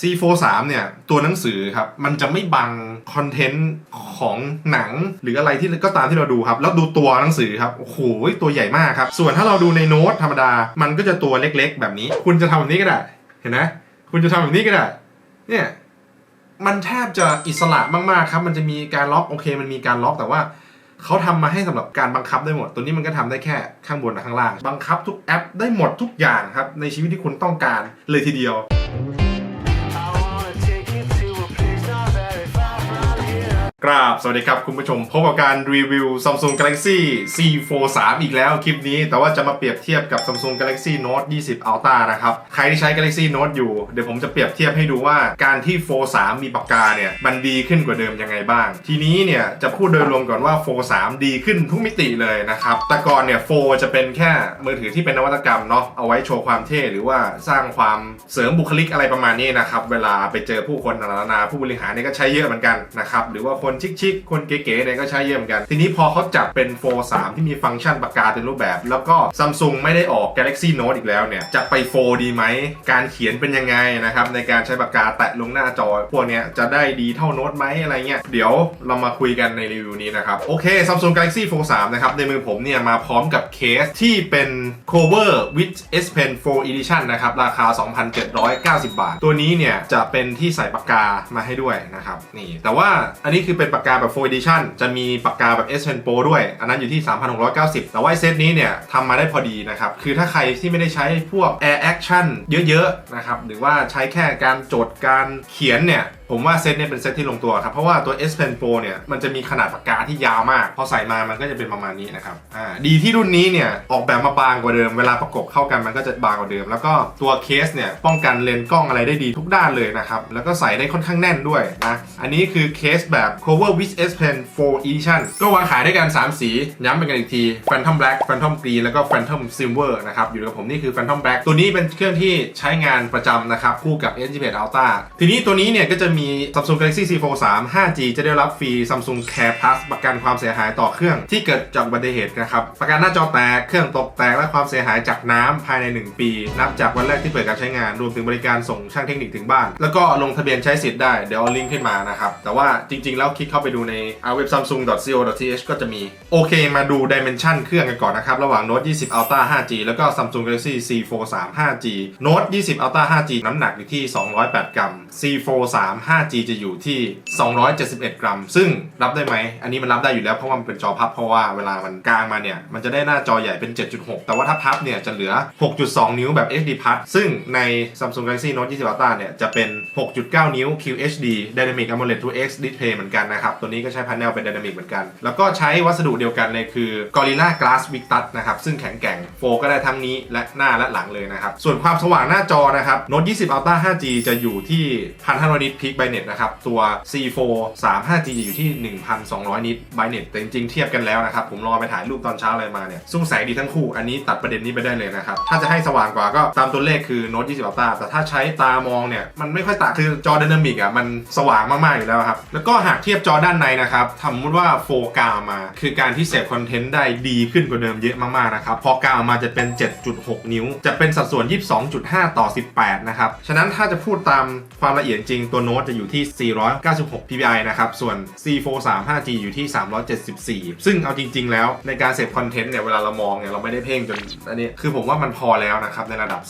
C43 เนี่ย ตัวหนังสือครับ มันจะไม่บังคอนเทนต์ของหนังหรืออะไรที่ก็ตามที่เราดูครับ แล้วดูตัวหนังสือครับ โอ้โห ตัวใหญ่มากครับ ส่วนถ้าเราดูในโน้ตธรรมดา มันก็จะตัวเล็กๆ แบบนี้ คุณจะทำแบบนี้ก็ได้ เห็นไหมคุณจะทำแบบนี้ก็ได้ เนี่ย มันแทบจะอิสระมากๆครับ มันจะมีการล็อกโอเค มันมีการล็อกแต่ว่าเขาทำมาให้สำหรับการบังคับได้หมด ตัวนี้มันก็ทำได้แค่ข้างบนกับข้างล่าง บังคับทุกแอปได้หมดทุกอย่างครับ ในชีวิตที่คุณต้องการเลยทีเดียว here. กราบสวัสดีครับคุณผู้ชม พบกับการรีวิว Samsung Galaxy C43 อีกแล้วคลิปนี้ แต่ว่าจะมาเปรียบเทียบกับ Samsung Galaxy Note 20 Ultra นะครับ ใครที่ใช้ Galaxy Note อยู่ เดี๋ยวผมจะเปรียบเทียบให้ดูว่าการที่ Fold 3มีปากกาเนี่ย มันดีขึ้นกว่าเดิมยังไงบ้าง ทีนี้เนี่ย จะพูดโดยรวมก่อนว่า Fold 3ดีขึ้นทุกมิติเลยนะครับ แต่ก่อนเนี่ย Fold จะเป็นแค่มือถือที่เป็นนวัตกรรมเนาะ เอาไว้โชว์ความเท่หรือว่าสร้างความเสริมบุคลิกอะไรประมาณนี้นะครับ เวลาไปเจอผู้คนนานาผู้บริหารเนี่ยก็ใช้เยอะเหมือนกันนะครับ หรือว่าคนชิคๆ คนเก๋ๆเนี่ยก็ใช้เยอะเหมือนกัน ทีนี้พอเขาจับเป็น Fold 3 ที่มีฟังก์ชันปากกาเต็มรูปแบบ แล้วก็ Samsung ไม่ได้ออก Galaxy Note อีกแล้วเนี่ย จะไป Fold ดีไหม การเขียนเป็นยังไงนะครับ ในการใช้ปากกาแตะลงหน้าจอ พวกเนี้ยจะได้ดีเท่าโน้ตไหมอะไรเงี้ย เดี๋ยวเรามาคุยกันในรีวิวนี้นะครับ โอเค Samsung Galaxy Fold 3 นะครับ ในมือผมเนี่ยมาพร้อมกับเคสที่เป็น cover with S Pen 4 Edition นะครับ ราคา 2,790 บาท ตัวนี้เนี่ยจะเป็นที่ใส่ปากกามาให้ด้วยนะครับ นี่ แต่ว่าอันนี้คือเป็นปากกาแบบ4 Edition จะมีปากกาแบบ S Pen Pro ด้วย อันนั้นอยู่ที่ 3,690 แต่ว่าเซตนี้เนี่ยทำมาได้พอดีนะครับ คือถ้าใครที่ไม่ได้ใช้พวก Air Action เยอะๆนะครับ หรือว่าใช้แค่การจดการเขียนเนี่ย ผมว่าเซตเนี่ยเป็นเซตที่ลงตัวครับ เพราะว่าตัว S Pen Pro เนี่ยมันจะมีขนาดปากกาที่ยาวมาก พอใส่มามันก็จะเป็นประมาณนี้นะครับอ่าดีที่รุ่นนี้เนี่ยออกแบบมาบางกว่าเดิมเวลาประกบเข้ากันมันก็จะบางกว่าเดิม แล้วก็ตัวเคสเนี่ยป้องกันเลนส์กล้องอะไรได้ดีทุกด้านเลยนะครับแล้วก็ใส่ได้ค่อนข้างแน่นด้วยนะอันนี้คือเคสแบบ cover with S Pen 4 Edition ก็วางขายด้วยกัน 3 สี ย้ำเป็นกันอีกที Phantom Black Phantom Green แล้วก็ Phantom Silver นะครับอยู่กับผมนี่คือ Phantom Black ตัวนี้เป็นเครื่องที่ใช้งานประจำนะครับคู่กับ S21 Ultra ทีนี้ตัวนี้เนี่ยก็จะมี Samsung Galaxy C43 5G จะได้รับฟรี Samsung Care Plus ประกันความเสียหายต่อเครื่องที่เกิดจากอุบัติเหตุนะครับ ประกันหน้าจอแตก เครื่องตกแตก และความเสียหายจากน้ำภายใน 1 ปี นับจากวันแรกที่เปิดการใช้งาน รวมถึงบริการส่งช่างเทคนิคถึงบ้าน แล้วก็ลงทะเบียนใช้สิทธิ์ได้ เดี๋ยวเอาลิงก์ขึ้นมานะครับ แต่ว่าจริง ๆ แล้วคลิกเข้าไปดูในเว็บ samsung.co.th ก็จะมี โอเค มาดู dimension เครื่องกันก่อนนะครับ ระหว่าง Note 20 Ultra 5G แล้วก็ Samsung Galaxy C43 5G Note 20 Ultra 5G น้ำหนักอยู่ที่ 208 กรัม C43 5G จะอยู่ที่ 271 กรัม ซึ่งรับได้ไหม อันนี้มันรับได้อยู่แล้วเพราะว่ามันเป็นจอพับเพราะว่าเวลามันกลางมาเนี่ย มันจะได้หน้าจอใหญ่เป็น 7.6 แต่ว่าถ้าพับเนี่ยจะเหลือ 6.2 นิ้วแบบ HD Plus ซึ่งใน Samsung Galaxy Note 20 Ultra เนี่ยจะเป็น 6.9 นิ้ว QHD Dynamic AMOLED 2X Display เหมือนกันนะครับ ตัวนี้ก็ใช้พาเนลเป็น Dynamic เหมือนกัน แล้วก็ใช้วัสดุเดียวกันเลยคือ Gorilla Glass Victus นะครับซึ่งแข็งแกร่งโฟก็ได้ทั้งนี้และหน้าและหลังเลยนะครับส่วนความสว่างหน้าจอนะครับ Note 20 Ultra 5G จะอยู่ที่ 1,500 Brightness นะครับ ตัว C4 3 5G จะอยู่ที่ 1,200 นิต Brightness แต่จริงๆ เทียบกันแล้วนะครับ ผมลองไปถ่ายรูปตอนเช้าอะไรมาเนี่ยสู้แสงดีทั้งคู่ อันนี้ตัดประเด็นนี้ไปได้เลยนะครับ ถ้าจะให้สว่างกว่าก็ตามตัวเลขคือ Note 20 Ultra แต่ถ้าใช้ตามองเนี่ย มันไม่ค่อยต่างคือจอ Dynamic อะมันสว่างมากๆอยู่แล้วครับ แล้วก็หากเทียบจอด้านในนะครับสมมติว่า 4K มา คือการที่เสพคอนเทนต์ได้ดีขึ้นกว่าเดิมเยอะมากๆนะครับพอกามาจะเป็น 7.6 นิ้ว จะเป็นสัดส่วน 22.5 ต่อ 18 นะครับ ฉะนั้นถ้าจะพูดตามความละเอียดจริงตัวโน้ตจะอยู่ที่ 496 ppi นะครับ ส่วน C43 5G อยู่ที่ 374 ซึ่งเอาจริง ๆ แล้วในการเสพคอนเทนต์เนี่ย เวลาเรามองเนี่ย เราไม่ได้เพ่งจนอันนี้ คือผมว่ามันพอแล้วนะครับ ในระดับ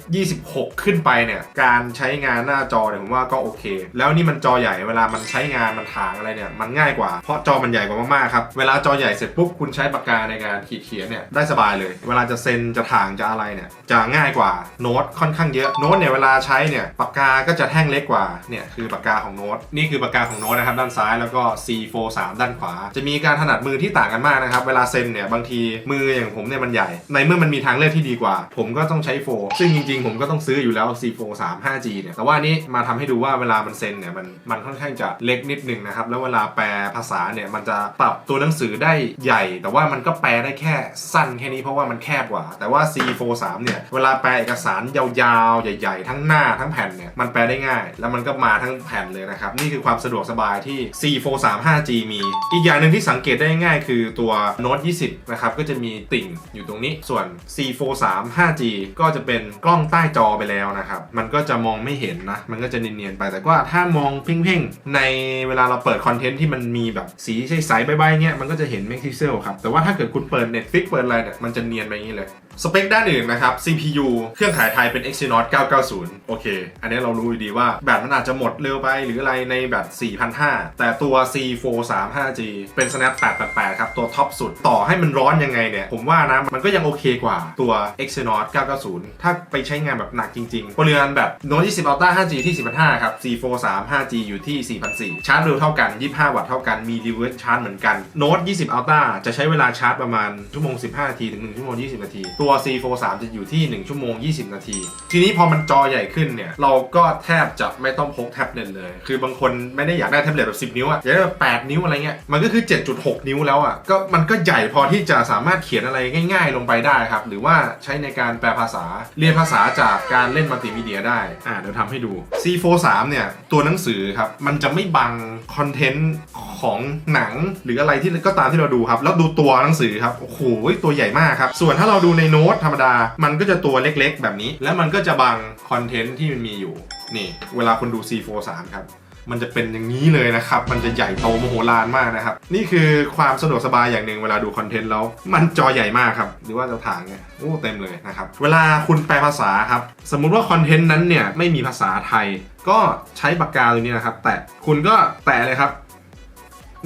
326 ขึ้นไปเนี่ย การใช้งานหน้าจอเนี่ย ผมว่าก็โอเค แล้วนี่มันจอใหญ่เวลามันใช้งานมันถางอะไรเนี่ย มันง่ายกว่า เพราะจอมันใหญ่กว่ามากๆครับ เวลาจอใหญ่เสร็จปุ๊บคุณใช้ปากกาในการขีดเขียนเนี่ยได้สบายเลย เวลาจะเซ็นจะถางจะอะไรเนี่ยจะง่ายกว่าโน้ตค่อนข้างเยอะโน้ตเนี่ยเวลาใช้เนี่ยปากกาก็จะแท่งเล็กกว่าเนี่ยคือปากกาของโน้ตนี่คือปากกาของโน้ตนะครับด้านซ้ายแล้วก็ C43 ด้านขวา จะมีการถนัดมือที่ต่างกันมากนะครับ เวลาเซ็นเนี่ยบางทีมืออย่างผมเนี่ยมันใหญ่ ในเมื่อมันมีทางเลือกที่ดีกว่า ผมก็ต้องใช้โฟร์ซึ่งจริงๆ ผมก็ต้องซื้ออยู่แล้ว C43 5G เนี่ยแต่ว่านี้มาทำให้ดูว่าเวลามันเซ็นเนี่ยมันมันค่อนข้างจะเล็กนิดนึงนะครับแล้วเวลาแปลภาษาเนี่ยมันจะปรับตัวหนังสือได้ใหญ่ แต่ว่ามันก็แปลได้แค่สั้นแค่นี้เพราะว่ามันแคบกว่า แต่ว่า C43 เนี่ยเวลาแปลเอกสารยาวๆ ใหญ่ ๆ ทั้งหน้าทั้งแผ่นเนี่ยมันแปลได้ง่าย แล้วมันก็มาทั้งแผ่นเลยนะครับ นี่คือความสะดวกสบายที่ C435G มี อีกอย่างหนึ่งที่สังเกตได้ง่ายคือตัว Note 20 นะครับ ก็จะมีติ่งอยู่ตรงนี้ส่วน C435G ก็จะเป็นกล้องใต้จอไปแล้วนะครับ มันก็จะมองไม่เห็นนะ มันก็จะเนียนๆไปแต่ว่าถ้ามองเพ่งๆ ในเวลาเราเปิดคอนเทนต์ที่มันมีแบบสีใสๆใบๆเงี้ยมันก็จะเห็นเมกซิเซลครับแต่ว่าถ้าเกิดคุณเปิด Netflix เปิดอะไรเนี่ยมันจะเนียนไปอย่างนี้เลยสเปคด้านอื่นนะครับ CPU เครื่องถ่ายไทยเป็น Exynos 990 โอเค อันนี้เรารู้อยู่ดีว่าแบตมันอาจจะหมดเร็วไปหรืออะไรในแบต4,500 แต่ตัว C435G เป็น Snap 888 ครับ ตัวท็อปสุดต่อให้มันร้อนยังไงเนี่ย ผมว่านะ มันก็ยังโอเคกว่าตัว Exynos 990 ถ้าไปใช้งานแบบหนักจริงๆปริมาณแบบ Note 20 Ultra 5G ที่4,500 ครับ C435G อยู่ที่ 4,400 ชาร์จเร็วเท่ากัน 25 วัตต์เท่ากัน มี reverse charge เหมือนกัน Note 20 Ultra จะใช้เวลาชาร์จประมาณชั่วโมง 15 นาที ถึง 1 ชั่วโมง 20 นาทีตัว C43 จะอยู่ที่ 1 ชั่วโมง 20 นาที ทีนี้พอมันจอใหญ่ขึ้นเนี่ย เราก็แทบจะไม่ต้องพกแท็บเล็ตเลย คือบางคนไม่ได้อยากได้แท็บเล็ตแบบ 10 นิ้วอะอยากได้แบบ8นิ้วอะไรเงี้ย มันก็คือ 7.6 นิ้วแล้วอะก็มันก็ใหญ่พอที่จะสามารถเขียนอะไรง่าย ๆ ลงไปได้ครับ หรือว่าใช้ในการแปลภาษา เรียนภาษาจากการเล่นมัลติมีเดียได้ อ่าเดี๋ยวทำให้ดู C43 เนี่ยตัวหนังสือครับ มันจะไม่บังคอนเทนต์ของหนังหรืออะไรที่ก็ตามที่เราดูครับ แล้วดูตัวหนังสือครับ โอ้โห ตัวใหญ่มากครับ ส่วนถ้าเราดูในโน้ตธรรมดา มันก็จะตัวเล็กๆ แบบนี้ แล้วมันก็จะบังคอนเทนต์ที่มันมีอยู่ นี่ เวลาคุณดู C43 ครับมันจะเป็นอย่างนี้เลยนะครับ มันจะใหญ่โตมโหฬารมากนะครับ นี่คือความสะดวกสบายอย่างหนึ่งเวลาดูคอนเทนต์แล้ว มันจอใหญ่มากครับ หรือว่าเราถ่างเนี่ยโอ้เต็มเลยนะครับ เวลาคุณแปลภาษาครับ สมมุติว่าคอนเทนต์นั้นเนี่ยไม่มีภาษาไทย ก็ใช้ปากกาตัวนี้นะครับ แตะ คุณก็แตะเลยครับ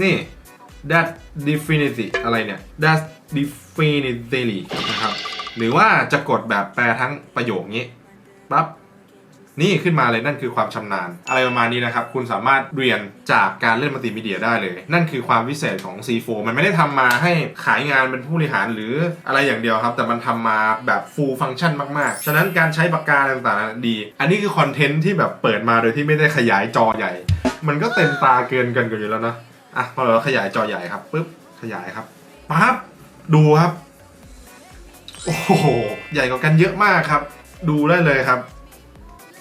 นี่ that definitely อะไรเนี่ย that definitely นะครับ หรือว่าจะกดแบบแปลทั้งประโยคนี้ปั๊บนี่ขึ้นมาเลยนั่นคือความชำนาญ อะไรประมาณนี้นะครับ คุณสามารถเรียนจากการเล่นมัลติมีเดียได้เลย นั่นคือความพิเศษของ C4 มันไม่ได้ทำมาให้ขายงานเป็นผู้บริหารหรืออะไรอย่างเดียวครับ แต่มันทำมาแบบ full function มาก ๆ ฉะนั้นการใช้ปากกาต่างๆดี อันนี้คือคอนเทนต์ที่แบบเปิดมาโดยที่ไม่ได้ขยายจอใหญ่ มันก็เต็มตาเกินกันกันอยู่แล้วนะอะพอเราขยายจอใหญ่ครับปุ๊บขยายครับปั๊บดูครับ โอ้โห ใหญ่กว่ากันเยอะมากครับ ดูได้เลยครับ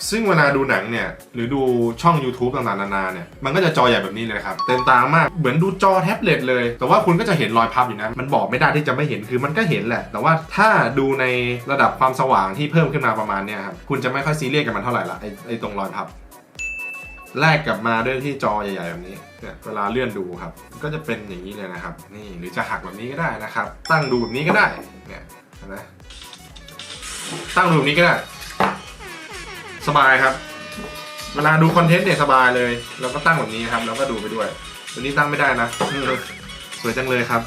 ซึ่งเวลาดูหนังเนี่ย หรือดูช่อง YouTube ต่างๆนานาเนี่ย มันก็จะจอใหญ่แบบนี้เลยครับ เต็มตามาก เหมือนดูจอแท็บเล็ตเลย แต่ว่าคุณก็จะเห็นรอยพับอยู่นะ มันบอกไม่ได้ที่จะไม่เห็น คือมันก็เห็นแหละ แต่ว่าถ้าดูในระดับความสว่างที่เพิ่มขึ้นมาประมาณเนี้ยครับ คุณจะไม่ค่อยซีเรียสกับมันเท่าไหร่ละไอ้ไอ้ตรงรอยพับ แลกกลับมาด้วยที่จอใหญ่ๆแบบนี้ เนี่ย เวลาเลื่อนดูครับ ก็จะเป็นอย่างนี้เลยนะครับ นี่ หรือจะหักแบบนี้ก็ได้นะครับ ตั้งดูแบบนี้ก็ได้ เนี่ย เห็นไหมตั้งดูแบบนี้ก็ได้ สบายครับ เวลาดูคอนเทนต์เนี่ยสบายเลย เราก็ตั้งแบบนี้ครับ แล้วก็ดูไปด้วย ตัวนี้ตั้งไม่ได้นะ สวยจังเลยครับ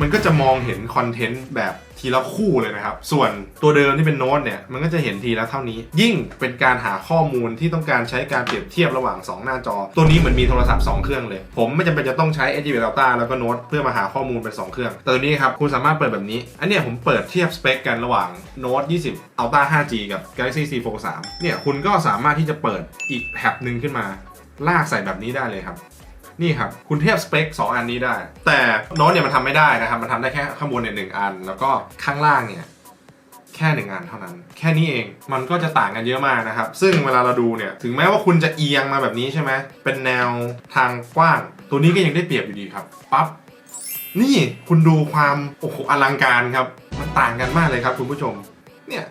มันก็จะมองเห็นคอนเทนต์แบบ ทีละคู่เลยนะครับ ส่วนตัวเดิมที่เป็นโน้ตเนี่ย มันก็จะเห็นทีละเท่านี้ ยิ่งเป็นการหาข้อมูลที่ต้องการใช้การเปรียบเทียบระหว่าง 2 หน้าจอ ตัวนี้เหมือนมีโทรศัพท์ 2 เครื่องเลย ผมไม่จำเป็นจะต้องใช้ h d b Delta แล้วก็โน้ตเพื่อมาหาข้อมูลเป็น 2 เครื่องแต่ตัวนี้ครับคุณสามารถเปิดแบบนี้ อันนี้ผมเปิดเทียบสเปคกันระหว่างโน้ต20 Ultra 5G กับ Galaxy C Fold 3เนี่ยคุณก็สามารถที่จะเปิดอีกแท็บหนึ่งขึ้นมา ลากใส่แบบนี้ได้เลยครับ นี่ครับ คุณเทียบสเปค 2 อันนี้ได้ แต่โน้ตเนี่ยมันทำไม่ได้นะครับ มันทำได้แค่ข้างบนเนี่ยหนึ่งอัน แล้วก็ข้างล่างเนี่ยแค่หนึ่งอันเท่านั้น แค่นี้เองมันก็จะต่างกันเยอะมากนะครับ ซึ่งเวลาเราดูเนี่ยถึงแม้ว่าคุณจะเอียงมาแบบนี้ใช่ไหมเป็นแนวทางกว้าง ตัวนี้ก็ยังได้เปรียบอยู่ดีครับปั๊บนี่คุณดูความโอ้โหอลังการครับ มันต่างกันมากเลยครับคุณผู้ชมเนี่ย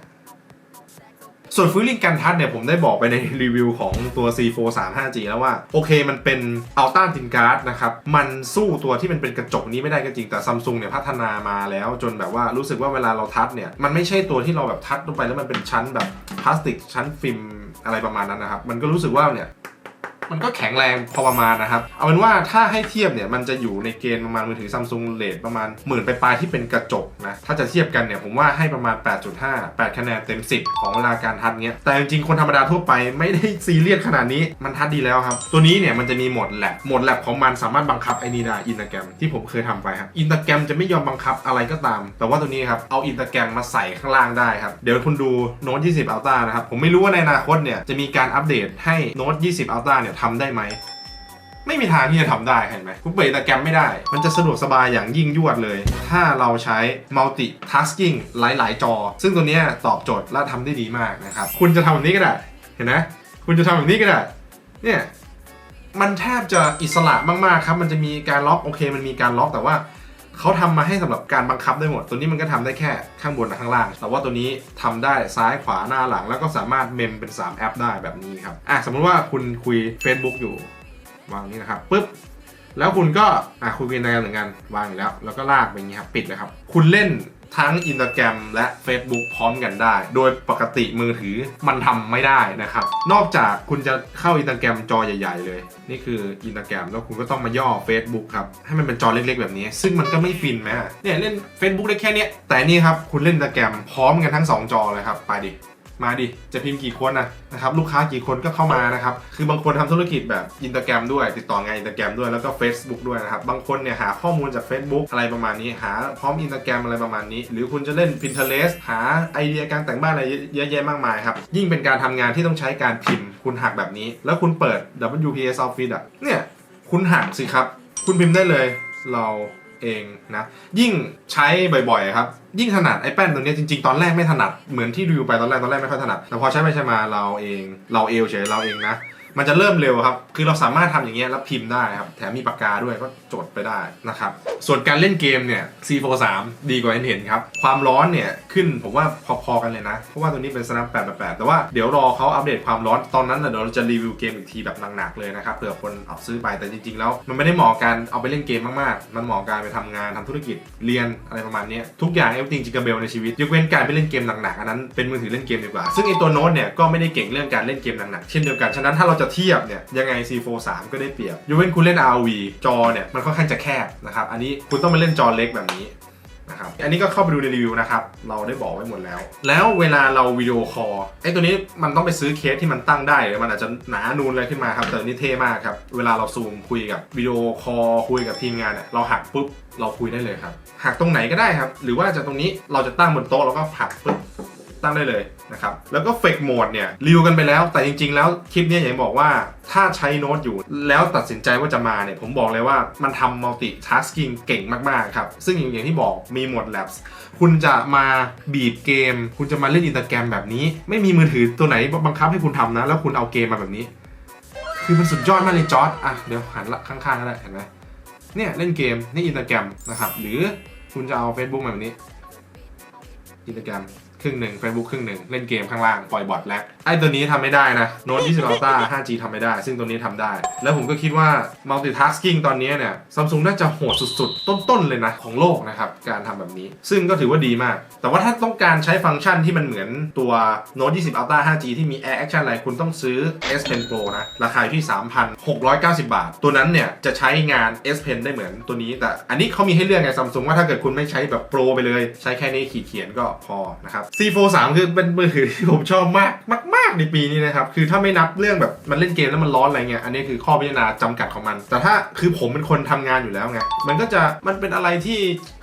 ส่วนฟิลลิ่งการทัดเนี่ยผมได้บอกไปในรีวิวของตัว C435G แล้วว่า โอเคมันเป็นอัลต้าทินการ์ดนะครับ มันสู้ตัวที่มันเป็นกระจกนี้ไม่ได้ก็จริง แต่ซัมซุงเนี่ยพัฒนามาแล้ว จนแบบว่ารู้สึกว่าเวลาเราทัดเนี่ย มันไม่ใช่ตัวที่เราแบบทัดลงไปแล้วมันเป็นชั้นแบบพลาสติกชั้นฟิล์มอะไรประมาณนั้นนะครับ มันก็รู้สึกว่าเนี่ย มันก็แข็งแรงพอประมาณนะครับ เอาเป็นว่าถ้าให้เทียบเนี่ยมันจะอยู่ในเกณฑ์ประมาณมือถือซัมซุงเลดประมาณหมื่นไปปลายๆที่เป็นกระจกนะ ถ้าจะเทียบกันเนี่ยผมว่าให้ประมาณ 8.5 8 คะแนนเต็ม 10 ของเวลาการทัดเนี้ย แต่จริงๆ คนธรรมดาทั่วไปไม่ได้ซีเรียสขนาดนี้ มันทัดดีแล้วครับ ตัวนี้เนี่ยมันจะมีโหมดแลบโหมดแลบของมันสามารถบังคับไอ้นี่ได้อินตาแกรมที่ผมเคยทำไปครับ อินตาแกรมจะไม่ยอมบังคับอะไรก็ตาม แต่ว่าตัวนี้ครับ เอาอินตาแกรมมาใส่ข้างล่างได้ครับ เดี๋ยวคุณดูโน้ต20 Ultra นะครับ ผมไม่รู้ว่าในอนาคตเนี่ยจะมีการอัปเดตให้โน้ต20 Ultra เนี่ยทำได้ไหม ไม่มีทางที่จะทำได้เห็นไหมคุณเปิดแต่แกรมไม่ได้ มันจะสะดวกสบายอย่างยิ่งยวดเลย ถ้าเราใช้ multitasking หลาย ๆ จอ ซึ่งตัวนี้ตอบโจทย์และทำได้ดีมากนะครับ คุณจะทำแบบนี้ก็ได้ เห็นไหมคุณจะทำแบบนี้ก็ได้ เนี่ย มันแทบจะอิสระมาก ๆ ครับ มันจะมีการล็อกโอเค มันมีการล็อกแต่ว่า เขาทำมาให้สำหรับการบังคับได้หมด ตัวนี้มันก็ทำได้แค่ข้างบนและข้างล่าง แต่ว่าตัวนี้ทำได้ซ้ายขวาหน้าหลัง แล้วก็สามารถเมมเป็น 3 แอปได้แบบนี้ครับอะสมมุติว่าคุณคุย Facebook อยู่วางนี้นะครับปุ๊บแล้วคุณก็อะคุยกันในเหมือนกันวางอยู่แล้ว แล้วก็ลากไปอย่างนี้ครับปิดเลยครับ คุณเล่น ทั้ง Instagram และ Facebook พร้อมกันได้ โดยปกติมือถือมันทำไม่ได้นะครับ นอกจากคุณจะเข้า Instagram จอใหญ่ ๆ เลย นี่คือ Instagram แล้วคุณก็ต้องมาย่อ Facebook ครับ ให้มันเป็นจอเล็กๆ แบบนี้ ซึ่งมันก็ไม่ฟินไหมเนี่ยเล่น Facebook ได้แค่นี้แต่นี่ครับคุณเล่น Instagram พร้อมกันทั้ง 2 จอเลยครับไปดิ มาดิ จะพิมพ์กี่คนนะนะครับลูกค้ากี่คนก็เข้ามานะครับ คือบางคนทำธุรกิจแบบอิน t a g แกรมด้วย ติดต่องานอิน t a g แกรมด้วยแล้วก็ Facebook ด้วยนะครับ บางคนเนี่ยหาข้อมูลจาก Facebook อะไรประมาณนี้ หาพร้อมอิน t a g แกรมอะไรประมาณนี้ หรือคุณจะเล่น Pinterest หาไอเดียการแต่งบ้านอะไรเยอะแยะมากมายครับยิ่งเป็นการทำงานที่ต้องใช้การพิมพ์ คุณหักแบบนี้ แล้วคุณเปิด WPS Office อะเนี่ยคุณหักสิครับ คุณพิมพ์ได้เลยเรา เองนะยิ่งใช้บ่อยๆครับยิ่งถนัดไอ้แป้นตัวนี้จริงๆ ตอนแรกไม่ถนัดเหมือนที่ดูไปตอนแรกตอนแรกไม่ค่อยถนัดแต่พอใช้ไปใช้มาเราเองเราเอวเฉยเราเองนะ มันจะเริ่มเร็วครับ คือเราสามารถทำอย่างเงี้ยแล้วพิมพ์ได้ครับ แถมมีปากกาด้วยก็จดไปได้นะครับ ส่วนการเล่นเกมเนี่ย C43 ดีกว่าเห็นครับ ความร้อนเนี่ยขึ้นผมว่าพอๆกันเลยนะ เพราะว่าตัวนี้เป็น Snap 888 แต่ว่าเดี๋ยวรอเขาอัปเดตความร้อนตอนนั้นเดี๋ยวเราจะรีวิวเกมอีกทีแบบหนักๆเลยนะครับเผื่อคนเอาซื้อไปแต่จริงๆ แล้วมันไม่ได้เหมาะกับการเอาไปเล่นเกมมากๆ มันเหมาะกับการไปทำงานทำธุรกิจเรียนอะไรประมาณนี้ทุกอย่างเอฟติงจิกเบลในชีวิตยกเว้นการไปเล่นเกมหนักๆอันนั้นเป็นมือถือเล่นเกมดีกว่าซึ่งไอตัวโน้ตเนี่ยก็ไม่ได้เก่งเรื่องการเล่นเกมหนักๆเช่นเดียวกันฉะนั้นถ้าเราจะเทียบเนี่ยยังไง C43 ก็ได้เปรียบยกเว้นคุณเล่น RV จอเนี่ยมันค่อนข้างจะแคบนะครับอันนี้คุณต้องมาเล่นจอเล็กแบบนี้นะครับอันนี้ก็เข้าไปดูในรีวิวนะครับ เราได้บอกไว้หมดแล้ว แล้วเวลาเราวิดีโอคอลไอ้ตัวนี้มันต้องไปซื้อเคสที่มันตั้งได้ มันอาจจะหนานูนอะไรขึ้นมาครับ แต่นี่เท่มากครับ เวลาเราซูมคุยกับวิดีโอคอลคุยกับทีมงานเนี่ยเราหักปุ๊บเราคุยได้เลยครับหักตรงไหนก็ได้ครับ หรือว่าจะตรงนี้เราจะตั้งบนโต๊ะแล้วก็ผักปุ๊บ ตั้งได้เลยนะครับ แล้วก็เฟกโหมดเนี่ยรีวกันไปแล้ว แต่จริง ๆ แล้วคลิปนี้อย่างบอกว่าถ้าใช้โน้ตอยู่แล้วตัดสินใจว่าจะมาเนี่ย ผมบอกเลยว่ามันทำมัลติทัสกิ้งเก่งมาก ๆ ครับ ซึ่งอย่างที่บอกมีหมด Labs คุณจะมาบีบเกม คุณจะมาเล่นอินสตาแกรมแบบนี้ ไม่มีมือถือตัวไหนบังคับให้คุณทำนะ แล้วคุณเอาเกมมาแบบนี้ คือมันสุดยอดมากเลยจอร์ดอะเดี๋ยวหันละข้างๆก็ได้เห็นไหมเนี่ยเล่นเกมนี่อินสตาแกรมนะครับหรือคุณจะเอา Facebook มาแบบนี้อินสตาแกรม ครึ่งหนึ่ง Facebook ครึ่งหนึ่ง เล่นเกมข้างล่าง ปล่อยบอทแลกไอ้ตัวนี้ทำไม่ได้นะ Note 20 Ultra 5G ทำไม่ได้ ซึ่งตัวนี้ทำได้ แล้วผมก็คิดว่า multitasking ตอนนี้เนี่ย Samsung น่าจะโหดสุดๆ ต้นๆ เลยนะ ของโลกนะครับ การทำแบบนี้ ซึ่งก็ถือว่าดีมาก แต่ว่าถ้าต้องการใช้ฟังก์ชันที่มันเหมือนตัว Note 20 Ultra 5G ที่มี Air Action อะไรคุณต้องซื้อ S Pen Pro นะราคาอยู่ที่ 3,690 บาท ตัวนั้นเนี่ยจะใช้งาน S Pen ได้เหมือนตัวนี้ แต่อันนี้เขามีให้เลือกไง Samsung ว่าถ้าเกิดคุณไม่ใช้แบบโปรไปเลย ใช้แค่นี้ขีดเขียนก็พอนะครับ C43 คือเป็นมือถือที่ผมชอบมากมาก ๆ ในปีนี้นะครับ คือถ้าไม่นับเรื่องแบบมันเล่นเกมแล้วมันร้อนอะไรเงี้ยอันนี้คือข้อพิจารณาจำกัดของมัน แต่ถ้าคือผมเป็นคนทำงานอยู่แล้วไงมันก็จะมันเป็นอะไรที่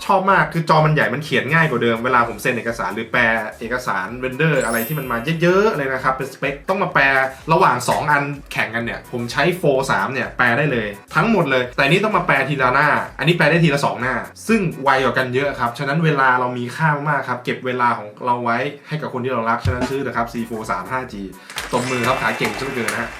ชอบมากคือจอมันใหญ่มันเขียนง่ายกว่าเดิมเวลาผมเซ็นเอกสารหรือแปลเอกสารเวนเดอร์อะไรที่มันมาเยอะๆเลยนะครับเป็นสเปคต้องมาแปลระหว่าง 2 อันแข่งกันเนี่ยผมใช้โฟ3เนี่ยแปลได้เลย ทั้งหมดเลย แต่นี้ต้องมาแปลทีละหน้า อันนี้แปลได้ทีละสองหน้า ซึ่งไวกว่ากันเยอะครับฉะนั้นเวลาเรามีค่ามากครับเก็บเวลาของเราไว้ให้กับคนที่เรารักฉะนั้นซื้อนะครับ C43 5G ตบมือครับขายเก่งจังเลยนะฮะ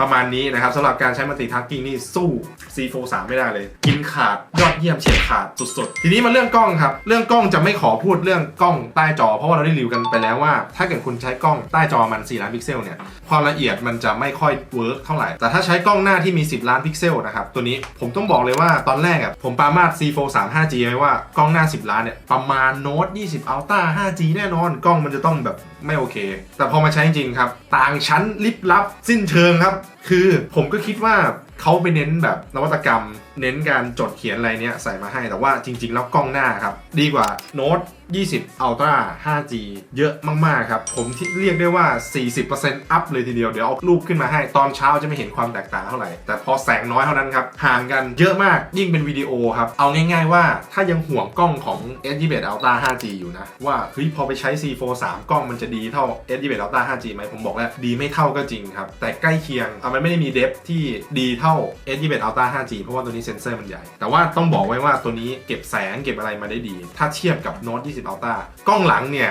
ประมาณนี้นะครับสำหรับการใช้มัลติทัสกิ้งนี่สู้ C43 ไม่ได้เลย กินขาดยอดเยี่ยมเฉียบขาดสุดๆ ทีนี้มาเรื่องกล้องครับ เรื่องกล้องจะไม่ขอพูดเรื่องกล้องใต้จอ เพราะว่าเราได้รีวิวกันไปแล้วว่า ถ้าเกิดคุณใช้กล้องใต้จอมัน 4 ล้านพิกเซลเนี่ยความละเอียดมันจะไม่ค่อยเวิร์กเท่าไหร่ แต่ถ้าใช้กล้องหน้าที่มี 10 ล้านพิกเซลนะครับตัวนี้ผมต้องบอกเลยว่าตอนแรกอะผมปามาด C43 5G ไว้ว่ากล้องหน้า 10 ล้านเนี่ยประมาณโน้ต20 Ultra 5G แน่นอนกล้องมันจะต้องแบบไม่โอเค แต่พอมาใช้จริงครับต่างชั้นลิบลับสิ้นเชิงครับคือผมก็คิดว่าเขาไปเน้นแบบนวัตกรรม เน้นการจดเขียนอะไรเนี้ยใส่มาให้แต่ว่าจริง ๆ แล้วกล้องหน้าครับ ดีกว่าโน้ต 20 Ultra 5G เยอะมาก ๆ ครับ ผมที่เรียกได้ว่า 40%อัพเลยทีเดียว เดี๋ยวเอารูปขึ้นมาให้ ตอนเช้าจะไม่เห็นความแตกต่างเท่าไหร่ แต่พอแสงน้อยเท่านั้นครับ ห่างกันเยอะมาก ยิ่งเป็นวิดีโอครับ เอาง่ายๆว่าถ้ายังห่วงกล้องของ S21 Ultra 5G อยู่นะ ว่าเฮ้ยพอไปใช้ C43 กล้องมันจะดีเท่า S21 Ultra 5G ไหมผมบอกแล้วดีไม่เท่าก็จริงครับ แต่ใกล้เคียงอะมันไม่ได้มีเดฟที่ดีเท่า S21 Ultra 5G เพราะว่าตัวนี้เซนเซอร์มันใหญ่ แต่ว่าต้องบอกไว้ว่าตัวนี้เก็บแสงเก็บอะไรมาได้ดี ถ้าเทียบกับ Note 20 Ultra กล้องหลังเนี่ย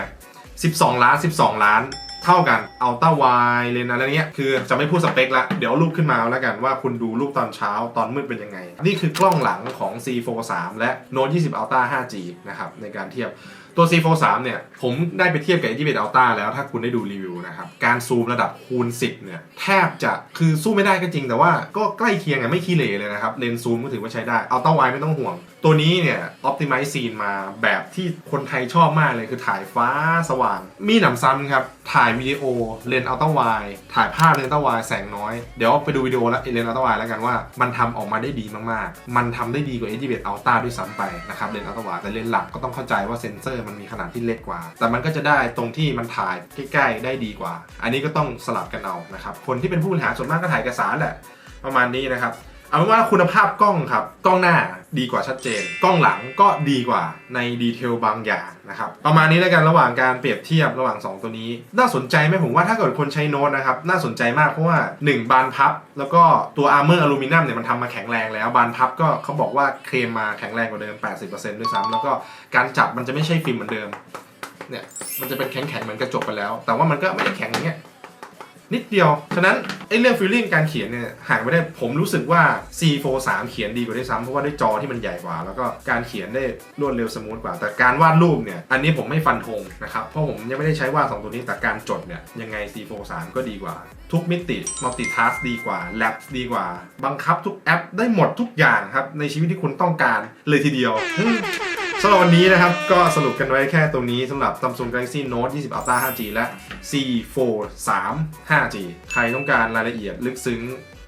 12 ล้าน 12 ล้าน เท่ากันอัลต้าไวเลนอะไรเงี้ยคือจะไม่พูดสเปคละเดี๋ยวรูปขึ้นมาแล้วกันว่าคุณดูรูปตอนเช้าตอนมืดเป็นยังไง นี่คือกล้องหลังของ C43 และ Note 20 Ultra 5G นะครับในการเทียบตัว C43 เนี่ย ผมได้ไปเทียบกับ21 Ultra แล้วถ้าคุณได้ดูรีวิวนะครับ การซูมระดับคูณ 10 เนี่ย แทบจะคือสู้ไม่ได้ก็จริง แต่ว่าก็ใกล้เคียงอะไม่ขี้เหร่เลยนะครับ เลนส์ซูมก็ถือว่าใช้ได้ Ultra Wide ไม่ต้องห่วง ตัวนี้เนี่ย Optimize Scene มาแบบที่คนไทยชอบมากเลยคือถ่ายฟ้าสว่าง มีหนำซ้ำครับ ถ่ายวิดีโอเลนส์ Ultra Wide ถ่ายภาพเลนส์ Ultra Wide แสงน้อย เดี๋ยวไปดูวิดีโอแล้วเลนส์ Ultra Wide แล้วกันว่า มันทำออกมาได้ดีมากๆ มันทำได้ดีกว่า21 Ultra ด้วยซ้ำไปนะครับเลนส์ Ultra Wide แต่เลนส์หลักก็ต้องเข้าใจว่าเซนเซอร์มันมีขนาดที่เล็กกว่า แต่มันก็จะได้ตรงที่มันถ่ายใกล้ๆได้ดีกว่า อันนี้ก็ต้องสลับกันเอานะครับคนที่เป็นผู้บริหารส่วนมากก็ถ่ายเอกสารแหละประมาณนี้นะครับ เอาเป็นว่าคุณภาพกล้องครับ กล้องหน้าดีกว่าชัดเจน กล้องหลังก็ดีกว่าในดีเทลบางอย่างนะครับ ประมาณนี้แล้วกันระหว่างการเปรียบเทียบระหว่าง 2 ตัวนี้ น่าสนใจไหมผมว่าถ้าเกิดคนใช้โน้ตนะครับ น่าสนใจมากเพราะว่า 1 บานพับ แล้วก็ตัวอาร์เมอร์อลูมิเนียมเนี่ยมันทำมาแข็งแรงแล้ว บานพับก็เขาบอกว่าเคลมมาแข็งแรงกว่าเดิม 80%ด้วยซ้ำแล้วก็การจับมันจะไม่ใช่ฟิล์มเหมือนเดิมเนี่ยมันจะเป็นแข็งๆเหมือนกระจกไปแล้ว แต่ว่ามันก็ไม่ได้แข็งอย่างเงี้ย นิดเดียว ฉะนั้นไอ้เรื่องฟีลลิ่งการเขียนเนี่ยห่างไปได้ผมรู้สึกว่า C43 เขียนดีกว่าด้วยซ้ำเพราะว่าด้วยจอที่มันใหญ่กว่า แล้วก็การเขียนได้รวดเร็วสมูทกว่า แต่การวาดรูปเนี่ยอันนี้ผมไม่ฟันธงนะครับเพราะผมยังไม่ได้ใช้วาดสองตัวนี้แต่การจดเนี่ยยังไง C43 ก็ดีกว่า ทุกมิติ multitask ดีกว่า lab ดีกว่า บังคับทุกแอปได้หมดทุกอย่างครับในชีวิตที่คุณต้องการเลยทีเดียว สำหรับวันนี้นะครับ ก็สรุปกันไว้แค่ตรงนี้สำหรับ Samsung Galaxy Note 20 Ultra 5G และ C43 5G ใครต้องการรายละเอียดลึกซึ้ง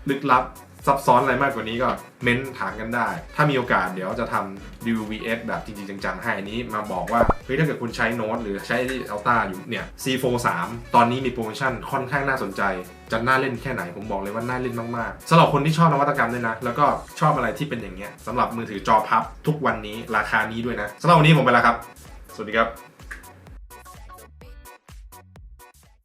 ลึกลับซับซ้อนอะไรมากกว่านี้ก็เม้นถามกันได้ ถ้ามีโอกาสเดี๋ยวจะทำ review VS แบบจริง ๆ จังๆ ให้นนี้มาบอกว่า เฮ้ย ถ้าเกิดคุณใช้โน้ตหรือใช้ Ultra อยู่เนี่ย C43 ตอนนี้มีโปรโมชั่นค่อนข้างน่าสนใจ จะน่าเล่นแค่ไหนผมบอกเลยว่าน่าเล่นมากๆสำหรับคนที่ชอบนวัตกรรมด้วยนะ แล้วก็ชอบอะไรที่เป็นอย่างเงี้ยสำหรับมือถือจอพับทุกวันนี้ราคานี้ด้วยนะสำหรับวันนี้ผมไปแล้วครับ สวัสดีครับ